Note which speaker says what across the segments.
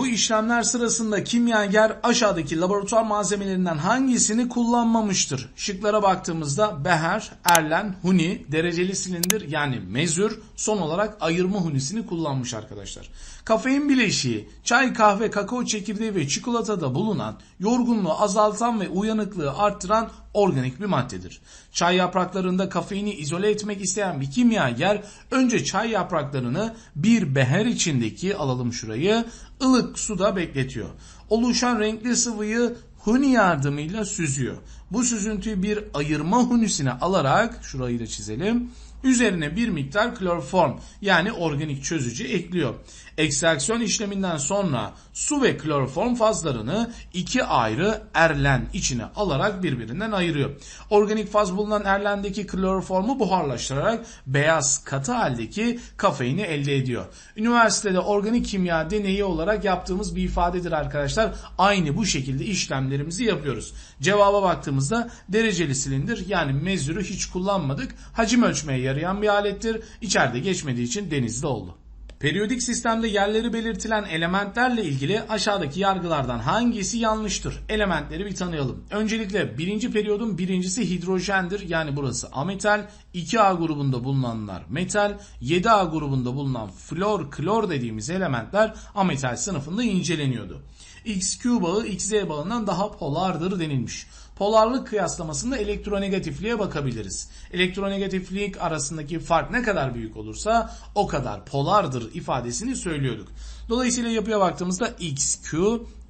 Speaker 1: Bu işlemler sırasında kimyager aşağıdaki laboratuvar malzemelerinden hangisini kullanmamıştır? Şıklara baktığımızda beher, erlen, huni, dereceli silindir yani mezür, son olarak ayırma hunisini kullanmış arkadaşlar. Kafein bileşiği, çay, kahve, kakao çekirdeği ve çikolatada bulunan yorgunluğu azaltan ve uyanıklığı arttıran organik bir maddedir. Çay yapraklarında kafeini izole etmek isteyen bir kimyager önce çay yapraklarını bir beher içindeki alalım şurayı ılık suda bekletiyor. Oluşan renkli sıvıyı huni yardımıyla süzüyor. Bu süzüntüyü bir ayırma hunisine alarak şurayı da çizelim. Üzerine bir miktar kloroform yani organik çözücü ekliyor. Ekstraksiyon işleminden sonra su ve kloroform fazlarını iki ayrı erlen içine alarak birbirinden ayırıyor. Organik faz bulunan erlendeki kloroformu buharlaştırarak beyaz katı haldeki kafeini elde ediyor. Üniversitede organik kimya deneyi olarak yaptığımız bir ifadedir arkadaşlar. Aynı bu şekilde işlemlerimizi yapıyoruz. Cevaba baktığımızda dereceli silindir yani mezürü hiç kullanmadık. Hacim ölçmeye yarayan bir alettir. İçeride geçmediği için denizde oldu. Periyodik sistemde yerleri belirtilen elementlerle ilgili aşağıdaki yargılardan hangisi yanlıştır? Elementleri bir tanıyalım. Öncelikle birinci periyodun birincisi hidrojendir. Yani burası ametal. 2A grubunda bulunanlar metal. 7A grubunda bulunan flor, klor dediğimiz elementler ametal sınıfında inceleniyordu. XQ bağı XZ bağından daha polardır denilmiş. Polarlık kıyaslamasında elektronegatifliğe bakabiliriz. Elektronegatiflik arasındaki fark ne kadar büyük olursa o kadar polardır ifadesini söylüyorduk. Dolayısıyla yapıya baktığımızda XQ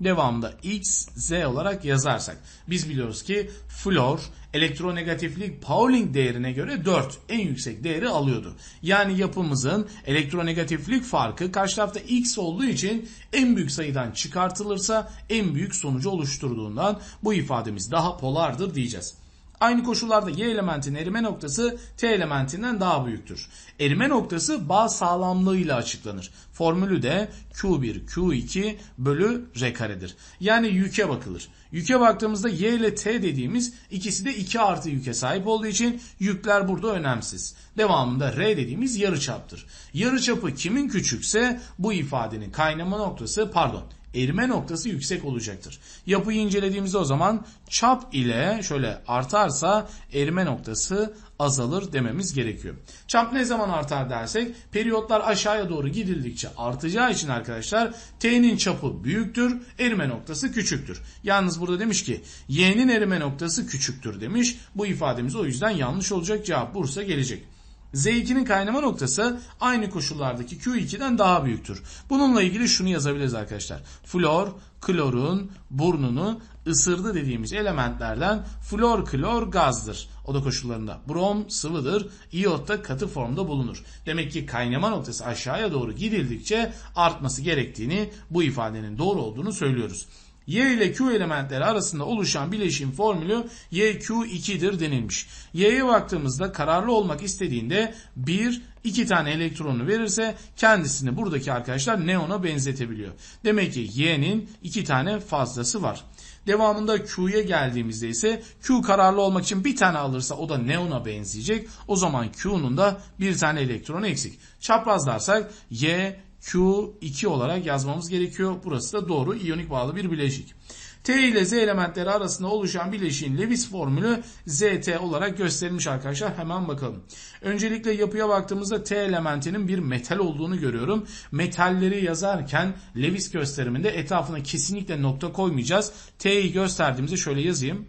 Speaker 1: devamında XZ olarak yazarsak biz biliyoruz ki flor elektronegatiflik Pauling değerine göre 4 en yüksek değeri alıyordu. Yani yapımızın elektronegatiflik farkı karşı tarafta X olduğu için en büyük sayıdan çıkartılırsa en büyük sonucu oluşturduğundan bu ifademiz daha polardır diyeceğiz. Aynı koşullarda Y elementinin erime noktası T elementinden daha büyüktür. Erime noktası bağ sağlamlığıyla açıklanır. Formülü de Q1 Q2 bölü R karedir. Yani yüke bakılır. Yüke baktığımızda Y ile T dediğimiz ikisi de 2 artı yüke sahip olduğu için yükler burada önemsiz. Devamında R dediğimiz yarıçaptır. Yarıçapı kimin küçükse bu ifadenin kaynama noktası pardon erime noktası yüksek olacaktır. Yapıyı incelediğimizde o zaman çap ile şöyle artarsa erime noktası azalır dememiz gerekiyor. Çap ne zaman artar dersek periyotlar aşağıya doğru gidildikçe artacağı için arkadaşlar T'nin çapı büyüktür, erime noktası küçüktür. Yalnız burada demiş ki Y'nin erime noktası küçüktür demiş. Bu ifademiz o yüzden yanlış olacak cevap Bursa gelecek. Z2'nin kaynama noktası aynı koşullardaki Q2'den daha büyüktür. Bununla ilgili şunu yazabiliriz arkadaşlar. Flor, klorun burnunu ısırdı dediğimiz elementlerden flor klor gazdır. O da koşullarında. Brom sıvıdır. İyot da katı formda bulunur. Demek ki kaynama noktası aşağıya doğru gidildikçe artması gerektiğini bu ifadenin doğru olduğunu söylüyoruz. Y ile Q elementleri arasında oluşan bileşim formülü YQ2'dir denilmiş. Y'ye baktığımızda kararlı olmak istediğinde 1, 2 tane elektronu verirse kendisini buradaki arkadaşlar neona benzetebiliyor. Demek ki Y'nin 2 tane fazlası var. Devamında Q'ya geldiğimizde ise Q kararlı olmak için bir tane alırsa o da neona benzeyecek. O zaman Q'nun da bir tane elektronu eksik. Çaprazlarsak Y, Q2 olarak yazmamız gerekiyor. Burası da doğru iyonik bağlı bir bileşik. T ile Z elementleri arasında oluşan bileşiğin Lewis formülü ZT olarak gösterilmiş arkadaşlar. Hemen bakalım. Öncelikle yapıya baktığımızda T elementinin bir metal olduğunu görüyorum. Metalleri yazarken Lewis gösteriminde etrafına kesinlikle nokta koymayacağız. T'yi gösterdiğimizde şöyle yazayım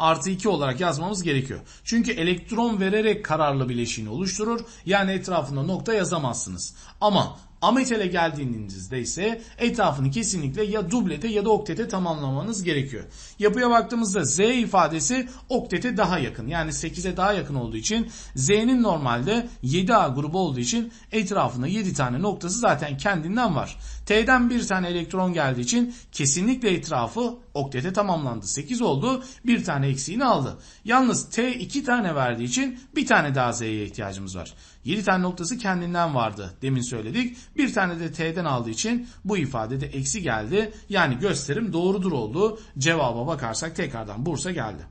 Speaker 1: artı 2 olarak yazmamız gerekiyor. Çünkü elektron vererek kararlı bileşiğini oluşturur. Yani etrafında nokta yazamazsınız. Ama Ametele geldiğinizde ise etrafını kesinlikle ya dublete ya da oktete tamamlamanız gerekiyor. Yapıya baktığımızda Z ifadesi oktete daha yakın. Yani 8'e daha yakın olduğu için Z'nin normalde 7A grubu olduğu için etrafında 7 tane noktası zaten kendinden var. T'den bir tane elektron geldiği için kesinlikle etrafı oktete tamamlandı. 8 oldu. Bir tane eksiğini aldı. Yalnız T 2 tane verdiği için bir tane daha Z'ye ihtiyacımız var. 7 tane noktası kendinden vardı. Demin söyledik. Bir tane de T'den aldığı için bu ifadede eksi geldi. Yani gösterim doğrudur oldu. Cevaba bakarsak tekrardan Bursa geldi.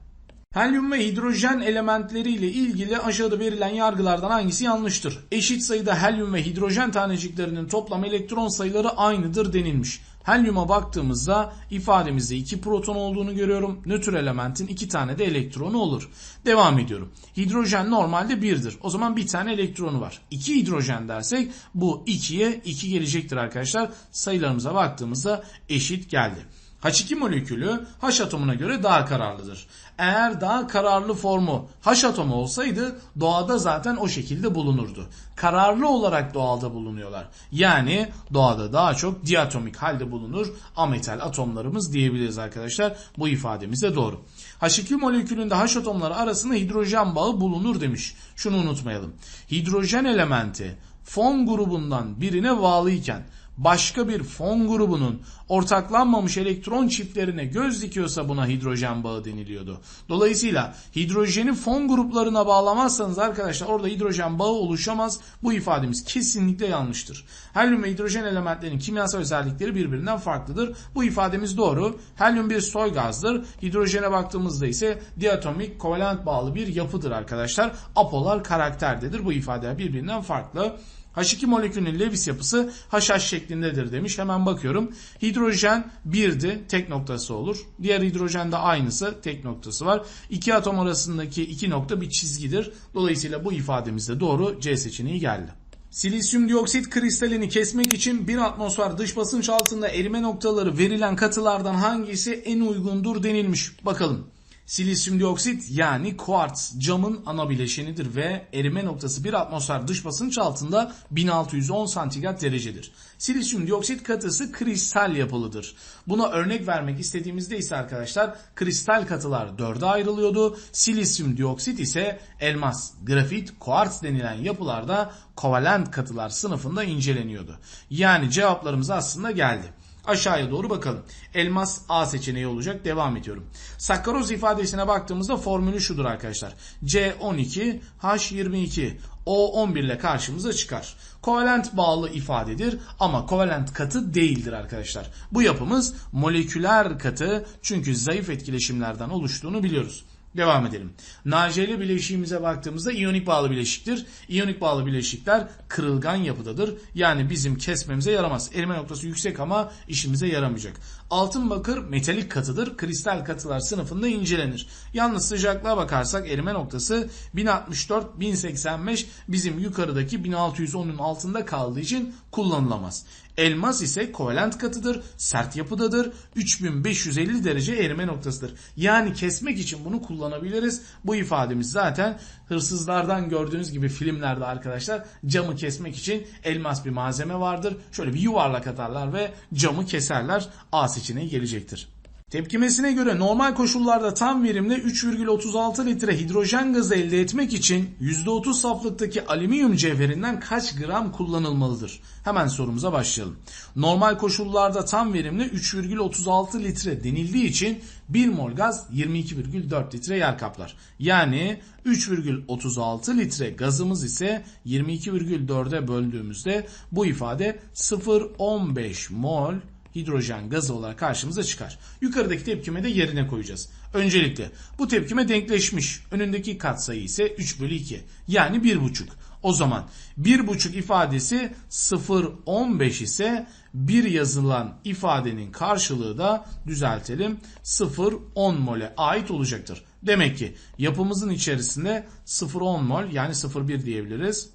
Speaker 1: Helyum ve hidrojen elementleri ile ilgili aşağıda verilen yargılardan hangisi yanlıştır? Eşit sayıda helyum ve hidrojen taneciklerinin toplam elektron sayıları aynıdır denilmiş. Helyuma baktığımızda ifademizde 2 proton olduğunu görüyorum. Nötr elementin 2 tane de elektronu olur. Devam ediyorum. Hidrojen normalde 1'dir. O zaman bir tane elektronu var. 2 hidrojen dersek bu 2'ye 2 gelecektir arkadaşlar. Sayılarımıza baktığımızda eşit geldi. H2 molekülü H atomuna göre daha kararlıdır. Eğer daha kararlı formu H atomu olsaydı doğada zaten o şekilde bulunurdu. Kararlı olarak doğada bulunuyorlar. Yani doğada daha çok diatomik halde bulunur ametal atomlarımız diyebiliriz arkadaşlar. Bu ifademiz de doğru. H2 molekülünde H atomları arasında hidrojen bağı bulunur demiş. Şunu unutmayalım. Hidrojen elementi fon grubundan birine bağlıyken başka bir fon grubunun ortaklanmamış elektron çiftlerine göz dikiyorsa buna hidrojen bağı deniliyordu. Dolayısıyla hidrojeni fon gruplarına bağlamazsanız arkadaşlar orada hidrojen bağı oluşamaz. Bu ifademiz kesinlikle yanlıştır. Helyum ve hidrojen elementlerinin kimyasal özellikleri birbirinden farklıdır. Bu ifademiz doğru. Helyum bir soy gazdır. Hidrojene baktığımızda ise diatomik kovalent bağlı bir yapıdır arkadaşlar. Apolar karakterdedir. Bu ifadeler birbirinden farklı. H2 molekülünün Lewis yapısı HH şeklindedir demiş. Hemen bakıyorum. Hidrojen 1'di. Tek noktası olur. Diğer hidrojen de aynısı. Tek noktası var. İki atom arasındaki iki nokta bir çizgidir. Dolayısıyla bu ifademiz de doğru. C seçeneği geldi. Silisyum dioksit kristalini kesmek için bir atmosfer dış basınç altında erime noktaları verilen katılardan hangisi en uygundur denilmiş. Bakalım. Silisyum dioksit yani kuartz camın ana bileşenidir ve erime noktası bir atmosfer dış basınç altında 1610 santigrat derecedir. Silisyum dioksit katısı kristal yapılıdır. Buna örnek vermek istediğimizde ise arkadaşlar kristal katılar dörde ayrılıyordu. Silisyum dioksit ise elmas, grafit, kuartz denilen yapılarda kovalent katılar sınıfında inceleniyordu. Yani cevaplarımız aslında geldi. Aşağıya doğru bakalım. Elmas A seçeneği olacak. Devam ediyorum. Sakkaroz ifadesine baktığımızda formülü şudur arkadaşlar. C12 H22 O11 ile karşımıza çıkar. Kovalent bağlı ifadedir ama kovalent katı değildir arkadaşlar. Bu yapımız moleküler katı çünkü zayıf etkileşimlerden oluştuğunu biliyoruz. Devam edelim. NaCl bileşiğimize baktığımızda iyonik bağlı bileşiktir. İyonik bağlı bileşikler kırılgan yapıdadır. Yani bizim kesmemize yaramaz. Erime noktası yüksek ama işimize yaramayacak. Altın bakır metalik katıdır. Kristal katılar sınıfında incelenir. Yalnız sıcaklığa bakarsak erime noktası 1064-1085 bizim yukarıdaki 1610'un altında kaldığı için kullanılamaz. Elmas ise kovalent katıdır, sert yapıdadır, 3550 derece erime noktasıdır. Yani kesmek için bunu kullanabiliriz. Bu ifademiz zaten hırsızlardan gördüğünüz gibi filmlerde arkadaşlar camı kesmek için elmas bir malzeme vardır. Şöyle bir yuvarlak atarlar ve camı keserler. A seçeneği gelecektir. Tepkimesine göre normal koşullarda tam verimle 3,36 litre hidrojen gazı elde etmek için %30 saflıktaki alüminyum cevherinden kaç gram kullanılmalıdır? Hemen sorumuza başlayalım. Normal koşullarda tam verimle 3,36 litre denildiği için 1 mol gaz 22,4 litre yer kaplar. Yani 3,36 litre gazımız ise 22,4'e böldüğümüzde bu ifade 0,15 mol hidrojen gazı olarak karşımıza çıkar. Yukarıdaki tepkime de yerine koyacağız. Öncelikle bu tepkime denkleşmiş. Önündeki katsayı ise 3 bölü 2 yani 1,5. O zaman 1,5 ifadesi 0,15 ise bir yazılan ifadenin karşılığı da düzeltelim 0,10 mole ait olacaktır. Demek ki yapımızın içerisinde 0,10 mol yani 0,1 diyebiliriz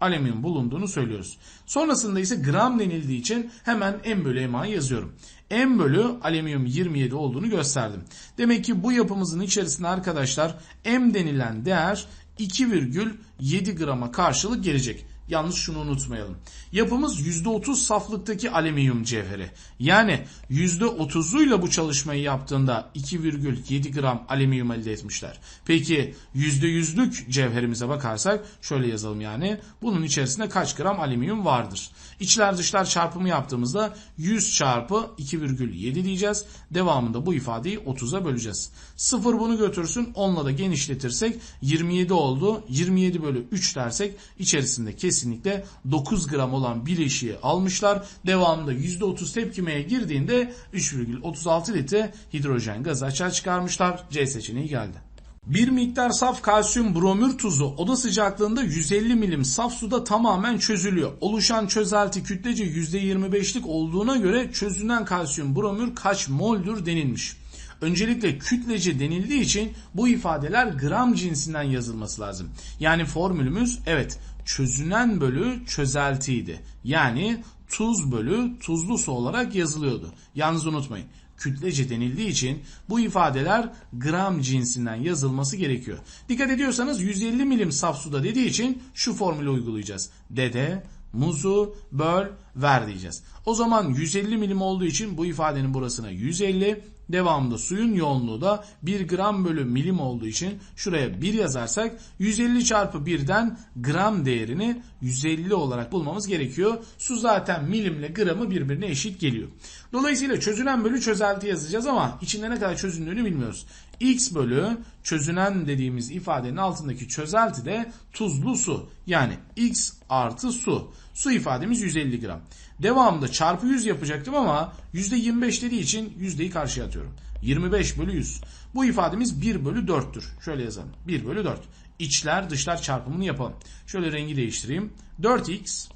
Speaker 1: alüminyum bulunduğunu söylüyoruz. Sonrasında ise gram denildiği için hemen M bölü MA'yı yazıyorum. M bölü alüminyum 27 olduğunu gösterdim. Demek ki bu yapımızın içerisinde arkadaşlar M denilen değer 2,7 grama karşılık gelecek. Yalnız şunu unutmayalım. Yapımız %30 saflıktaki alüminyum cevheri. Yani %30'uyla bu çalışmayı yaptığında 2,7 gram alüminyum elde etmişler. Peki %100'lük cevherimize bakarsak şöyle yazalım yani. Bunun içerisinde kaç gram alüminyum vardır? İçler dışlar çarpımı yaptığımızda 100 çarpı 2,7 diyeceğiz. Devamında bu ifadeyi 30'a böleceğiz. 0 bunu götürsün 10'la da genişletirsek 27 oldu. 27 bölü 3 dersek içerisinde kesinlikle 9 gram olan bileşiği almışlar. Devamında %30 tepkimeye girdiğinde 3,36 litre hidrojen gazı açığa çıkarmışlar. C seçeneği geldi. Bir miktar saf kalsiyum bromür tuzu oda sıcaklığında 150 milim saf suda tamamen çözülüyor. Oluşan çözelti kütlece %25'lik olduğuna göre çözünen kalsiyum bromür kaç moldür denilmiş. Öncelikle kütlece denildiği için bu ifadeler gram cinsinden yazılması lazım. Yani formülümüz evet çözünen bölü çözeltiydi. Yani tuz bölü tuzlu su olarak yazılıyordu. Yalnız unutmayın kütlece denildiği için bu ifadeler gram cinsinden yazılması gerekiyor. Dikkat ediyorsanız 150 milim saf suda dediği için şu formülü uygulayacağız. Dede, muzu, böl, ver diyeceğiz. O zaman 150 milim olduğu için bu ifadenin burasına 150, devamında suyun yoğunluğu da 1 gram bölü milim olduğu için şuraya 1 yazarsak 150 çarpı 1'den gram değerini 150 olarak bulmamız gerekiyor. Su zaten milimle gramı birbirine eşit geliyor. Dolayısıyla çözünen bölü çözelti yazacağız ama içinde ne kadar çözündüğünü bilmiyoruz. X bölü çözünen dediğimiz ifadenin altındaki çözelti de tuzlu su. Yani X artı su. Su ifademiz 150 gram. Devamında çarpı 100 yapacaktım ama %25 dediği için yüzdeyi karşıya atıyorum. 25 bölü 100. Bu ifademiz 1 bölü 4'tür. Şöyle yazalım. 1 bölü 4. İçler dışlar çarpımını yapalım. Şöyle rengi değiştireyim. 4x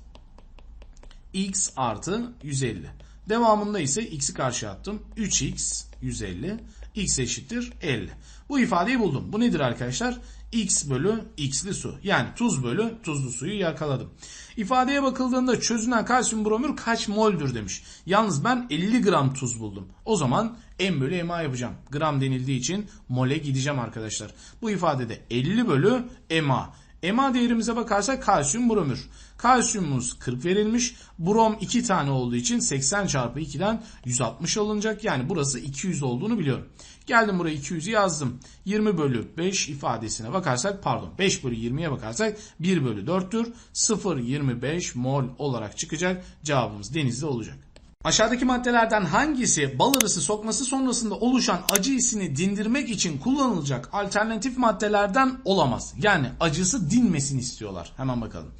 Speaker 1: x artı 150. Devamında ise x'i karşıya attım. 3x 150 x eşittir 50. Bu ifadeyi buldum. Bu nedir arkadaşlar? X bölü x'li su. Yani tuz bölü tuzlu suyu yakaladım. İfadeye bakıldığında çözünen kalsiyum bromür kaç moldür demiş. Yalnız ben 50 gram tuz buldum. O zaman m bölü ma yapacağım. Gram denildiği için mole gideceğim arkadaşlar. Bu ifadede 50 bölü ma. MA değerimize bakarsak kalsiyum bromür. Kalsiyumumuz 40 verilmiş. Brom 2 tane olduğu için 80 çarpı 2'den 160 alınacak. Yani burası 200 olduğunu biliyorum. Geldim buraya 200'ü yazdım. 20 bölü 5 ifadesine bakarsak pardon 5 bölü 20'ye bakarsak 1 bölü 4'tür. 0,25 mol olarak çıkacak. Cevabımız denizde olacak. Aşağıdaki maddelerden hangisi bal arısı sokması sonrasında oluşan acı hissini dindirmek için kullanılacak alternatif maddelerden olamaz? Yani acısı dinmesini istiyorlar. Hemen bakalım.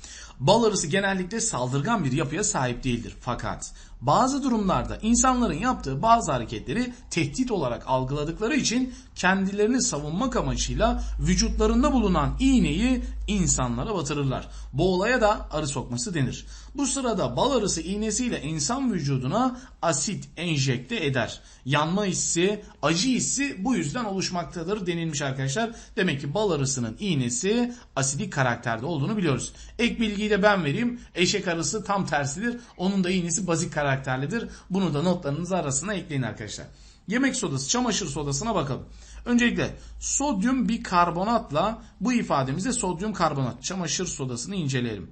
Speaker 1: Bal arısı genellikle saldırgan bir yapıya sahip değildir. Fakat bazı durumlarda insanların yaptığı bazı hareketleri tehdit olarak algıladıkları için kendilerini savunmak amacıyla vücutlarında bulunan iğneyi insanlara batırırlar. Bu olaya da arı sokması denir. Bu sırada bal arısı iğnesiyle insan vücuduna asit enjekte eder. Yanma hissi, acı hissi bu yüzden oluşmaktadır denilmiş arkadaşlar. Demek ki bal arısının iğnesi asidik karakterde olduğunu biliyoruz. Ek bilgiyi de ben vereyim. Eşek arısı tam tersidir. Onun da iğnesi bazik karakterlidir. Bunu da notlarınız arasına ekleyin arkadaşlar. Yemek sodası, çamaşır sodasına bakalım. Öncelikle sodyum bikarbonatla bu ifademizde sodyum karbonat çamaşır sodasını inceleyelim.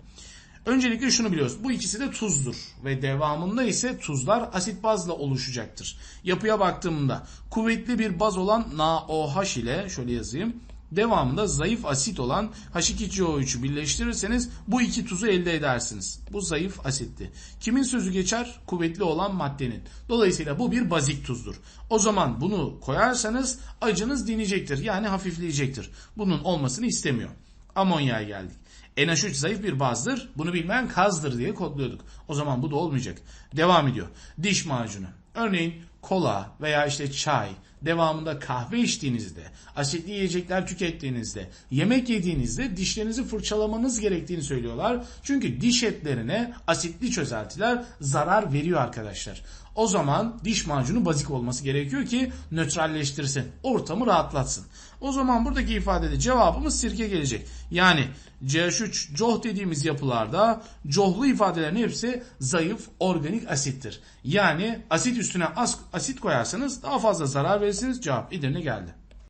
Speaker 1: Öncelikle şunu biliyoruz. Bu ikisi de tuzdur ve devamında ise tuzlar asit bazla oluşacaktır. Yapıya baktığımda kuvvetli bir baz olan NaOH ile şöyle yazayım. Devamında zayıf asit olan H2CO3'ü birleştirirseniz bu iki tuzu elde edersiniz. Bu zayıf asitti. Kimin sözü geçer? Kuvvetli olan maddenin. Dolayısıyla bu bir bazik tuzdur. O zaman bunu koyarsanız acınız dinecektir. Yani hafifleyecektir. Bunun olmasını istemiyor. Amonya'ya geldik. NH3 zayıf bir bazdır. Bunu bilmeyen kazdır diye kodluyorduk. O zaman bu da olmayacak. Devam ediyor. Diş macunu. Örneğin kola veya işte çay, devamında kahve içtiğinizde, asitli yiyecekler tükettiğinizde, yemek yediğinizde dişlerinizi fırçalamanız gerektiğini söylüyorlar. Çünkü diş etlerine asitli çözeltiler zarar veriyor arkadaşlar. O zaman diş macunu bazik olması gerekiyor ki nötralleştirsin, ortamı rahatlatsın. O zaman buradaki ifadede cevabımız sirke gelecek. Yani CH3 coh dediğimiz yapılarda cohlu ifadelerin hepsi zayıf organik asittir. Yani asit üstüne asit koyarsanız daha fazla zarar verirsiniz. Cevap İdirne geldi.